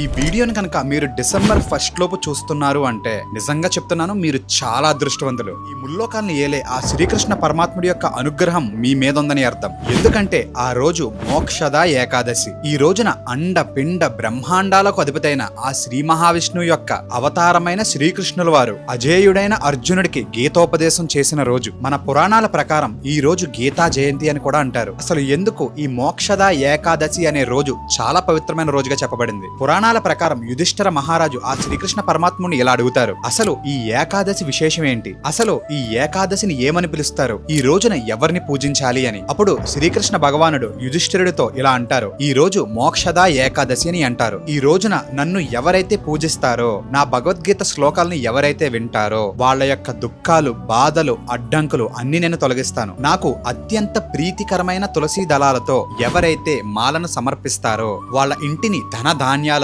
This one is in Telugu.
ఈ వీడియోని కనుక మీరు డిసెంబర్ ఫస్ట్ లోపు చూస్తున్నారు అంటే నిజంగా చెప్తున్నాను మీరు చాలా అదృష్టవంతులు. ఈ ముల్లోకాల్ని ఏలే ఆ శ్రీకృష్ణ పరమాత్ముడి యొక్క అనుగ్రహం మీ మీద ఉందని అర్థం. ఎందుకంటే ఆ రోజు మోక్షద ఏకాదశి. ఈ రోజున అండ పిండ బ్రహ్మాండాలకు అధిపతైన ఆ శ్రీ మహావిష్ణువు యొక్క అవతారమైన శ్రీకృష్ణుల వారు. అజేయుడైన అర్జునుడికి గీతోపదేశం చేసిన రోజు. మన పురాణాల ప్రకారం ఈ రోజు గీతా జయంతి అని కూడా అంటారు. అసలు ఎందుకు ఈ మోక్షద ఏకాదశి అనే రోజు చాలా పవిత్రమైన రోజుగా చెప్పబడింది. పురాణ పురాణాల ప్రకారం యుధిష్ఠిర మహారాజు ఆ శ్రీకృష్ణ పరమాత్ముని ఇలా అడుగుతారు. అసలు ఈ ఏకాదశి విశేషం ఏంటి? అసలు ఈ ఏకాదశిని ఏమని పిలుస్తారు? ఈ రోజున ఎవరిని పూజించాలి అని? అప్పుడు శ్రీకృష్ణ భగవానుడు యుధిష్ఠిరుడితో ఇలా అంటారు. ఈ రోజు మోక్షదా ఏకాదశి అని అంటారు. ఈ రోజున నన్ను ఎవరైతే పూజిస్తారో నా భగవద్గీత శ్లోకాలను ఎవరైతే వింటారో వాళ్ళ యొక్క దుఃఖాలు బాధలు అడ్డంకులు అన్ని నేను తొలగిస్తాను. నాకు అత్యంత ప్రీతికరమైన తులసి దళాలతో ఎవరైతే మాలను సమర్పిస్తారో వాళ్ళ ఇంటిని ధన ధాన్యాల